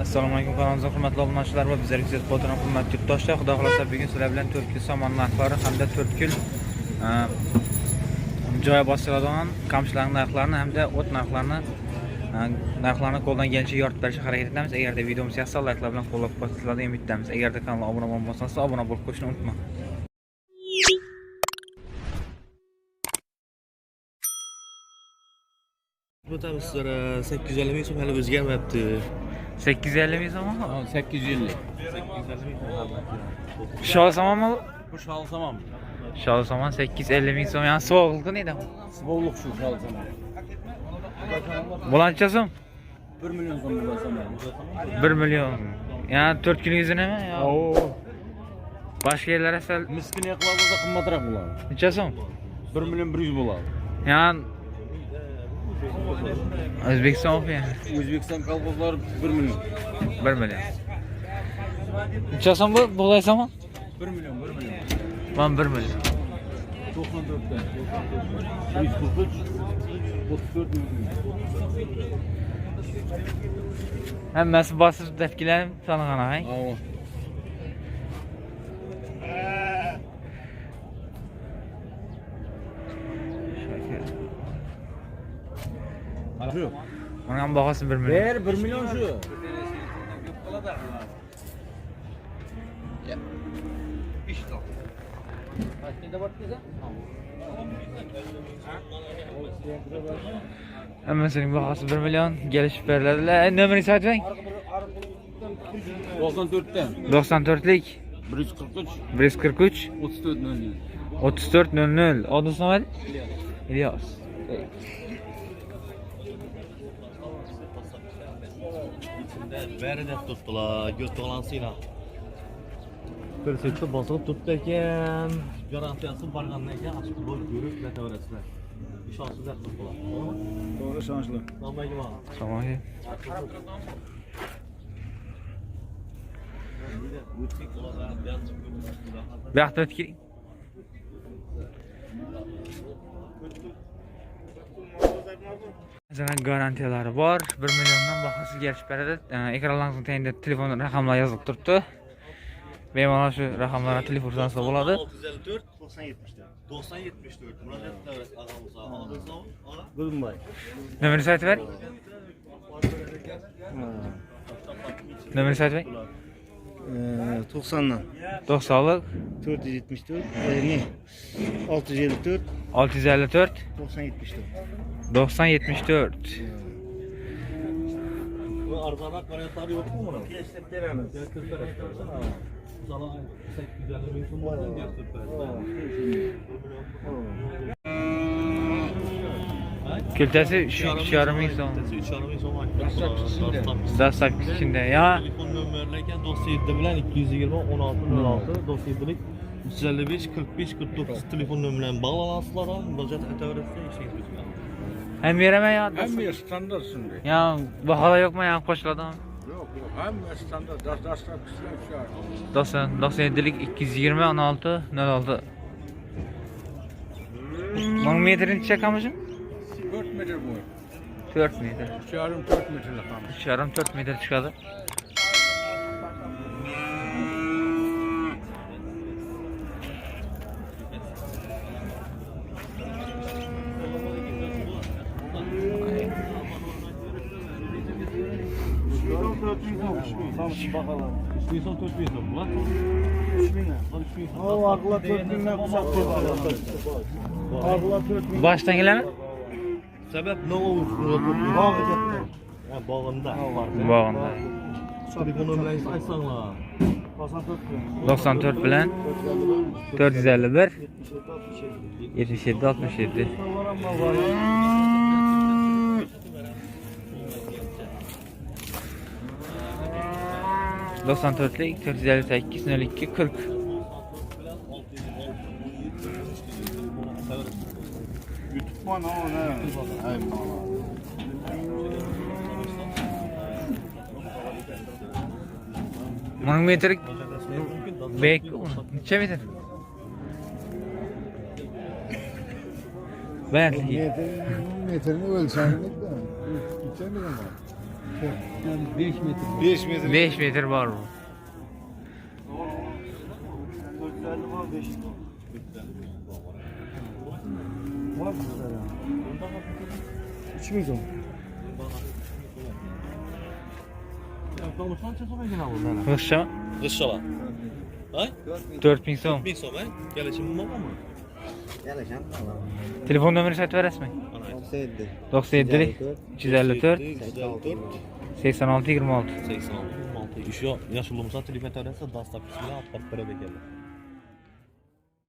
assalomu alaykum kanalımıza hurmatli obunachilar va bizlarga kuzatib bo'lgan hurmatli yurtdoshlar xudo xohlasa bugun sizlar bilan 4 kil somon narxlari hamda 4 kil e, joy bosiladigan qamchilarning narxlarini hamda o't narxlarini e, narxlarni qo'ldan kelgancha yoritib berishga harakat etamiz agarda videomiz yoqsa layklar bilan qo'llab quvvatlatinglarni umid etamiz agarda kanalga obuna bo'lmasangiz obuna bo'lib qo'yishni unutmang O'tamiz sizlara 850 ming so'm hali o'zgarmayapti. 850 ming so'mmi 850. shol somonmi Bu shal tamam. shol somon 850 ming so'm yani sovuqligi neydi Sıvıqlıq şu shal tamam. bulancha so'm 1 milyon so'm bu tamam. 1 million yani 4 kilo yüzüne mi ya Oo. başka yerlere sel Miskin bo'lsa qimmatroq bo'ladi. necha so'm 1 million 100 bo'ladi. yani O'zbekiston yani O'zbekiston kolxozlari 1 million. 1 million necha so'm bu somon 1 million 1 million. man 1 million 94 dan. 143 34 million. hammasi bosib tepkilanib tanigan hay Avo. Shu. Bunun bahosi 1 million Ber 1 million shu. hammasining bahosi 1 million kelishib beriladilar nomerini aytmang 94 dan. 94lik 143 143 34 00. 34 00 Odun Samet İlyas Bari de tuttular, göz dolansıyla. Bir sette basılıp tuttu ekan. Garantiyasi bargandan ekan, açık boy görüp netaverasizlar. İşansız deb tuttular. Doğru şanslı. Namagi bana. Tamam ki Bir hafta ötkiring Mesela garantiyalari bor 1 milliondan bahası gelişip beradi ekranlaringizning tagida telefon raqamlari yozilib turibdi bemalol shu raqamlarga telefon qilsa bo'ladi 654 90 74. 90 74. Murat Tavres ağamıza. Ağamıza. Ana. Gülünbay. nomerini aytib bering nomerini aytib bering Ee, 90'dan 90lik 474 e, ne? 654 654 90 74 90 74 Bu arzanak varyantları yok mu bunun? Geçtik denemez. Gel lira istersen al. Sana 850 bin sun vardı gel lira. Kültesi şu şu yarım insan. Üç yarım insan var. Dastak içinde ya Telefon nömerlerken dosya 7 bilen 220 16 06 dosya 7'lik 355 45 49 telefon nömerlerini bağlanansılar ha. Bacak ötevresi işe gidiyor. Hem vereme ya. Hem bir standart şimdi. Ya bu hala yok mu ya koşuladı. Yok yok hem bir standart. Das das da kısmet şu 90 97'lik 220 16 06. Bunun metrini çekamışım. 4 metre bu. 4 metre. Üç yarım 4 metre kalmış. Üç yarım 4 metre çıkardı. Bir son 4 bin son lan. O akla 4000'den kısa Akla 4000. Baştan gelen Sebep ne olur? Bağında. Ha bağında. Bağında. Telefon nömerlerini saysanlar. 94 bilen 451 77 67. Doksan dörtlük, dört yüz elli sekiz, nol iki, kırk. Bana o ne? Ay Bunun metrik bek, neçe metre? Ben Metrini, ölçenlik de. Gidecek mi ama? 5 metre. 5 metr bor bu. 450 var 5 Var mı sizler ya? 3 milyon. Konuşan çözemeyeceksin abi sen. Qızcha Kış ola. Ay? 4000 so'm. Bir so'm ay. Gelişim var mı? Geleceğim. Telefon nomerini aytib berasizmi? Ana ayt. 97. 97 354 354 86 26. 86 26. Şu telefon töresi dastap kısmına atmak beraber geldi.